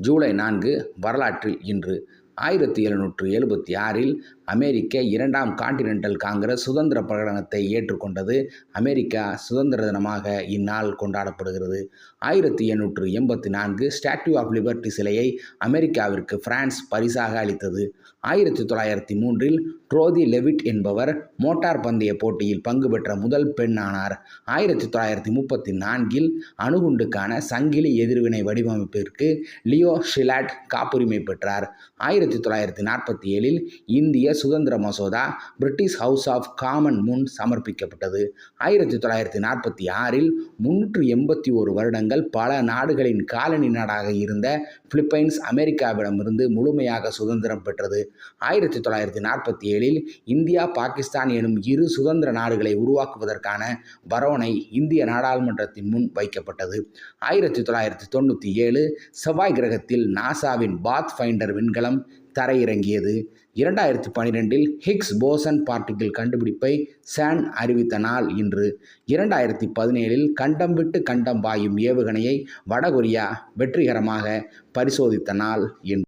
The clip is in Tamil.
ஜூலை நான்கு வரலாற்றில் இன்று ஆயிரத்தி எழுநூற்று எழுபத்தி ஆறில் அமெரிக்க இரண்டாம் கான்டினென்டல் காங்கிரஸ் சுதந்திர பிரகடனத்தை ஏற்றுக்கொண்டது அமெரிக்கா சுதந்திர தினமாக இந்நாள் கொண்டாடப்படுகிறது. ஆயிரத்தி எண்ணூற்று எண்பத்தி நான்கு ஸ்டாட்யூ ஆஃப் லிபர்ட்டி சிலையை அமெரிக்காவிற்கு பிரான்ஸ் பரிசாக அளித்தது. ஆயிரத்தி தொள்ளாயிரத்தி மூன்றில் ட்ரோதி லெவிட் என்பவர் மோட்டார் பந்தய போட்டியில் பங்கு பெற்ற முதல் பெண் ஆனார் ஆயிரத்தி தொள்ளாயிரத்தி முப்பத்தி நான்கில் அணுகுண்டுக்கான சங்கிலி எதிர்வினை வடிவமைப்பிற்கு லியோ ஷிலாட் காப்புரிமை பெற்றார். ஆயிரத்தி தொள்ளாயிரத்தி நாற்பத்தி ஏழில் இந்திய சுதந்திர மசோதா பிரிட்டிஷ் ஹவுஸ் ஆஃப் காமன் முன் சமர்ப்பிக்கப்பட்டது. ஆயிரத்தி தொள்ளாயிரத்தி நாற்பத்தி ஆறில் முன்னூற்று எண்பத்தி ஒரு வருடங்கள் பல நாடுகளின் காலனி நாடாக இருந்த பிலிப்பைன்ஸ் அமெரிக்காவிடமிருந்து முழுமையாக சுதந்திரம் பெற்றது. ஆயிரத்தி தொள்ளாயிரத்தி நாற்பத்தி ஏழில் இந்தியா பாகிஸ்தான் எனும் இரு சுதந்திர நாடுகளை உருவாக்குவதற்கான பரோனை இந்திய நாடாளுமன்றத்தின் முன் வைக்கப்பட்டது. ஆயிரத்தி தொள்ளாயிரத்தி தொண்ணூற்றி ஏழு செவ்வாய் கிரகத்தில் நாசாவின் பாத் ஃபைண்டர் விண்கலம் தரையிறங்கியது. இரண்டாயிரத்தி பனிரெண்டில் ஹிக்ஸ் போசன் பார்ட்டிகிள் கண்டுபிடிப்பை சான் அறிவித்த நாள் இன்று. இரண்டாயிரத்தி பதினேழில் கண்டம் விட்டு கண்டம் பாயும் ஏவுகணையை வடகொரியா வெற்றிகரமாக பரிசோதித்த நாள் இன்று.